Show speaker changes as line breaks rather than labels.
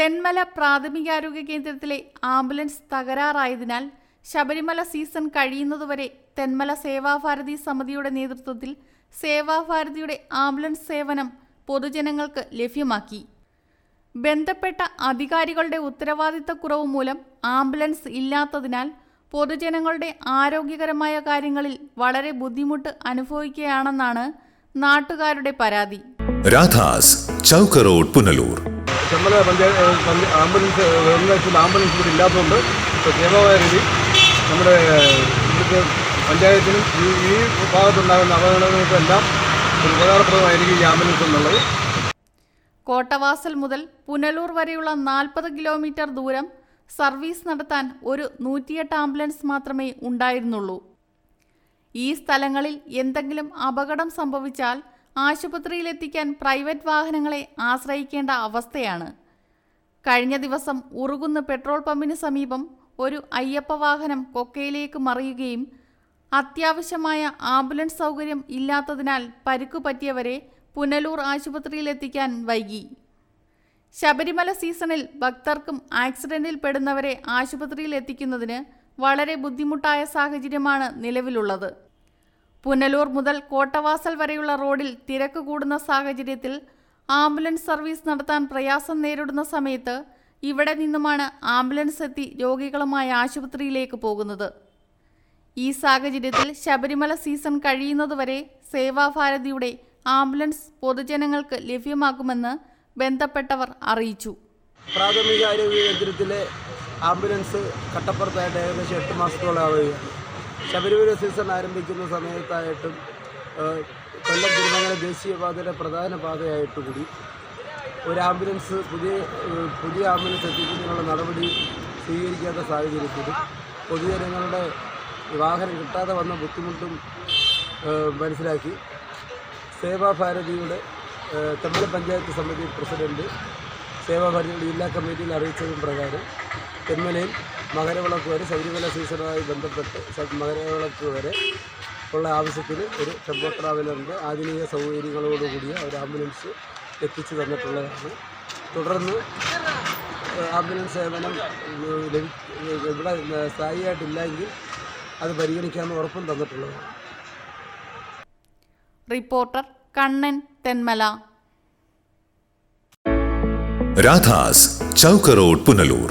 തെന്മല പ്രാഥമികാരോഗ്യ കേന്ദ്രത്തിലെ ambulance തകരാറായതിനാൽ Sabarimala season കഴിയുന്നതുവരെ തെന്മല സേവാഭാരതി സമിതിയുടെ നേതൃത്വത്തിൽ സേവാഭാരതിയുടെ ആംബുലൻസ് സേവനം പൊതുജനങ്ങൾക്ക് ലഭ്യമാക്കി. ബന്ധപ്പെട്ട അധികാരികളുടെ ഉത്തരവാദിത്തക്കുറവ് മൂലം ആംബുലൻസ് ഇല്ലാത്തതിനാൽ പൊതുജനങ്ങളുടെ ആരോഗ്യകരമായ കാര്യങ്ങളിൽ വളരെ ബുദ്ധിമുട്ട് അനുഭവിക്കുകയാണെന്നാണ് നാട്ടുകാരുടെ പരാതി.
രാധാസ് ചൗക്കറോഡ് പുനലൂർ.
ചെമ്മല പഞ്ചായത്ത് പഞ്ച- ആംബുലൻസ് വെള്ളിയാഴ്ച ആംബുലൻസ് ഇവിടെ ഇല്ലാത്തതുകൊണ്ട് സേവാമായ രീതി നമ്മുടെ ഇവിടുത്തെ പഞ്ചായത്തിനും ഈ ഈ ഭാഗത്തുണ്ടാകുന്ന അപകടങ്ങൾക്കെല്ലാം ഒരു ഉപകാരപ്രദമായിരിക്കും ഈ ആംബുലൻസ് എന്നുള്ളത്.
കോട്ടവാസൽ മുതൽ പുനലൂർ വരെയുള്ള നാൽപ്പത് കിലോമീറ്റർ ദൂരം സർവീസ് നടത്താൻ ഒരു നൂറ്റിയെട്ട് ആംബുലൻസ് മാത്രമേ ഉണ്ടായിരുന്നുള്ളൂ. ഈ സ്ഥലങ്ങളിൽ എന്തെങ്കിലും അപകടം സംഭവിച്ചാൽ ആശുപത്രിയിലെത്തിക്കാൻ പ്രൈവറ്റ് വാഹനങ്ങളെ ആശ്രയിക്കേണ്ട അവസ്ഥയാണ്. കഴിഞ്ഞ ദിവസം ഉറുകുന്ന് പെട്രോൾ പമ്പിന് സമീപം ഒരു അയ്യപ്പ വാഹനം കൊക്കയിലേക്ക് മറിയുകയും അത്യാവശ്യമായ ആംബുലൻസ് സൗകര്യം ഇല്ലാത്തതിനാൽ പരുക്കു പറ്റിയവരെ പുനലൂർ ആശുപത്രിയിലെത്തിക്കാൻ വൈകി. ശബരിമല സീസണിൽ ഭക്തർക്കും ആക്സിഡന്റിൽ പെടുന്നവരെ ആശുപത്രിയിൽ എത്തിക്കുന്നതിന് വളരെ ബുദ്ധിമുട്ടായ സാഹചര്യമാണ് നിലവിലുള്ളത്. പുനലൂർ മുതൽ കോട്ടവാസൽ വരെയുള്ള റോഡിൽ തിരക്ക് കൂടുന്ന സാഹചര്യത്തിൽ ആംബുലൻസ് സർവീസ് നടത്താൻ പ്രയാസം നേരിടുന്ന സമയത്ത് ഇവിടെ നിന്നുമാണ് ആംബുലൻസ് എത്തി രോഗികളുമായി ആശുപത്രിയിലേക്ക് പോകുന്നത്. ഈ സാഹചര്യത്തിൽ ശബരിമല സീസൺ കഴിയുന്നതുവരെ സേവാഭാരതിയുടെ ആംബുലൻസ് പൊതുജനങ്ങൾക്ക് ലഭ്യമാക്കുമെന്ന് ബന്ധപ്പെട്ടവർ അറിയിച്ചു.
പ്രാഥമിക ആരോഗ്യ കേന്ദ്രത്തിലെ ആംബുലൻസ് കട്ടപ്പുറത്തായിട്ട് ഏകദേശം എട്ട് മാസത്തോളം ആവുകയാണ് ശബരിമല സീസൺ ആരംഭിക്കുന്ന സമയത്തായിട്ടും കൊല്ലം തിരുമംഗലം ദേശീയപാതയുടെ പ്രധാന പാതയായിട്ട് കൂടി ഒരു ആംബുലൻസ് പുതിയ പുതിയ ആംബുലൻസ് എത്തിക്കുന്നതിനുള്ള നടപടി സ്വീകരിക്കാത്ത സാഹചര്യത്തിൽ പൊതുജനങ്ങളുടെ വാഹനം കിട്ടാതെ വന്ന ബുദ്ധിമുട്ടും മനസ്സിലാക്കി. സേവാഭാരതിയുടെ ഭാരതിയുടെ തെമ്മല പഞ്ചായത്ത് സമിതി പ്രസിഡന്റ് സേവാഭാരതിയുടെ ജില്ലാ കമ്മിറ്റിയിൽ അറിയിച്ചതും പ്രകാരം തെന്മലയിൽ മകരവിളക്ക് വരെ ശബരിമല സീസണുമായി ബന്ധപ്പെട്ട് മകരവിളക്ക് വരെ ഉള്ള ആവശ്യത്തിന് ഒരു ടെമ്പോ ട്രാവലറിന്റെ ആധുനിക സൗകര്യങ്ങളോടുകൂടിയ ഒരു ആംബുലൻസ് എത്തിച്ചു തന്നിട്ടുള്ളതാണ്. തുടർന്ന് ആംബുലൻസ് സേവനം ഇവിടെ സ്ഥായിയായിട്ടില്ലെങ്കിൽ അത് പരിഗണിക്കാമെന്ന് ഉറപ്പും തന്നിട്ടുള്ളതാണ്.
റിപ്പോർട്ടർ കണ്ണൻ തെന്മല.
രാധാസ് ചൗക്കറോഡ് പുനലൂർ.